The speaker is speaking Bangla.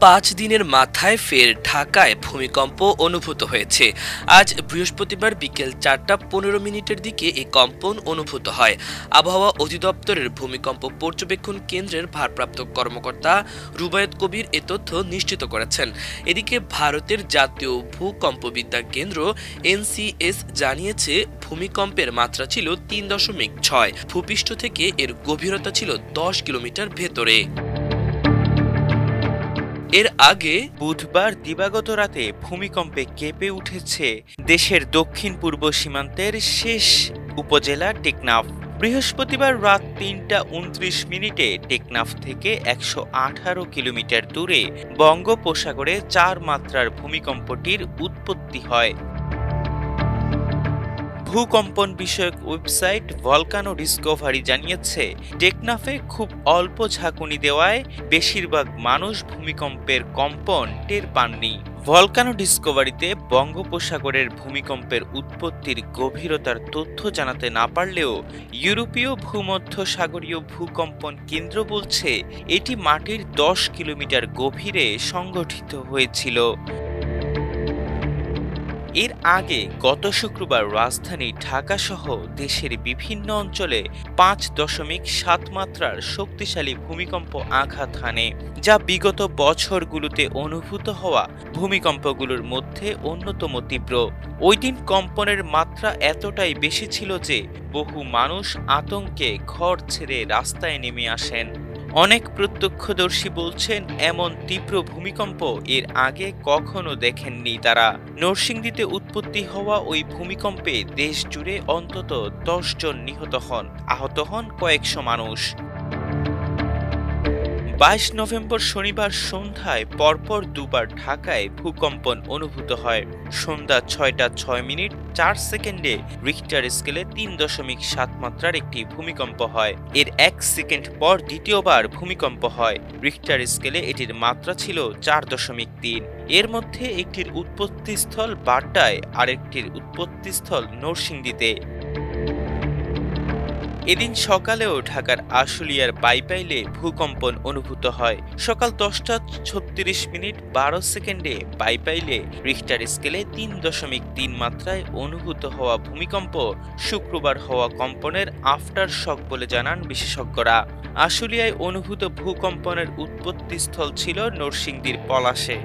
পাঁচ দিনের মাথায় ফের ঢাকায় ভূমিকম্প অনুভূত হয়েছে। আজ বৃহস্পতিবার বিকেল চারটা পনেরো মিনিটের দিকে এই কম্পন অনুভূত হয়। আবহাওয়া অধিদপ্তরের ভূমিকম্প পর্যবেক্ষণ কেন্দ্রের ভারপ্রাপ্ত কর্মকর্তা রুবায়ত কবির এ তথ্য নিশ্চিত করেছেন। এদিকে ভারতের জাতীয় ভূকম্পবিদ্যা কেন্দ্র এনসিএস জানিয়েছে, ভূমিকম্পের মাত্রা ছিল তিন দশমিক ছয়। ভূপৃষ্ঠ থেকে এর গভীরতা ছিল দশ কিলোমিটার ভেতরে। এর আগে বুধবার দিবাগত রাতে ভূমিকম্পে কেঁপে উঠেছে দেশের দক্ষিণ পূর্ব সীমান্তের শেষ উপজেলা টেকনাফ। বৃহস্পতিবার রাত তিনটা উনত্রিশ মিনিটে টেকনাফ থেকে একশো আঠারো কিলোমিটার দূরে বঙ্গোপসাগরে চার মাত্রার ভূমিকম্পটির উৎপত্তি হয়। ভূকম্পন বিষয়ক ওয়েবসাইট ভলকানো ডিসকভারি জানিয়েছে, টেকনাফে খুব অল্প ঝাঁকুনি দেওয়ায় বেশিরভাগ মানুষ ভূমিকম্পের কম্পন টের পাননি। ভলকানো ডিসকভারিতে বঙ্গোপসাগরের ভূমিকম্পের উৎপত্তির গভীরতার তথ্য জানাতে না পারলেও ইউরোপীয় ভূমধ্য সাগরীয় ভূকম্পন কেন্দ্র বলছে, এটি মাটির দশ কিলোমিটার গভীরে সংগঠিত হয়েছিল। এর আগে গত শুক্রবার রাজধানী ঢাকা সহ দেশের বিভিন্ন অঞ্চলে পাঁচ দশমিক সাত মাত্রার শক্তিশালী ভূমিকম্প আঘাত হানে, যা বিগত বছরগুলোতে অনুভূত হওয়া ভূমিকম্পগুলোর মধ্যে অন্যতম তীব্র। ওই দিন কম্পনের মাত্রা এতটাই বেশি ছিল যে বহু মানুষ আতঙ্কে ঘর ছেড়ে রাস্তায় নেমে আসেন। অনেক প্রত্যক্ষদর্শী বলছেন, এমন তীব্র ভূমিকম্প এর আগে কখনো দেখেননি তারা। নরসিংদীতে উৎপত্তি হওয়া ওই ভূমিকম্পে দেশ জুড়ে অন্তত দশ জন নিহত হন, আহত হন কয়েকশো মানুষ। বাইশ নভেম্বর শনিবার সন্ধ্যায় পরপর দুবার ঢাকায় ভূকম্পন অনুভূত হয়। সন্ধ্যা ছয়টা ছয় মিনিট চার সেকেন্ডে রিক্টার স্কেলে তিন দশমিক সাত মাত্রার একটি ভূমিকম্প হয়। এর এক সেকেন্ড পর দ্বিতীয়বার ভূমিকম্প হয়। রিক্টার স্কেলে এটির মাত্রা ছিল চার দশমিক তিন। এর মধ্যে একটির উৎপত্তিস্থল বাড্ডায় আরেকটির উৎপত্তিস্থল নরসিংদীতে। এদিন সকালেও ঢাকার আশুলিয়ার বাইপাইলে ভূকম্পন অনুভূত হয়। সকাল দশটা ছত্রিশ মিনিট বারো সেকেন্ডে বাইপাইলে রিক্টার স্কেলে তিন দশমিক তিন মাত্রায় অনুভূত হওয়া ভূমিকম্প শুক্রবার হওয়া কম্পনের আফটার শক বলে জানান বিশেষজ্ঞরা। আশুলিয়ায় অনুভূত ভূকম্পনের উৎপত্তিস্থল ছিল নরসিংদীর পলাশে।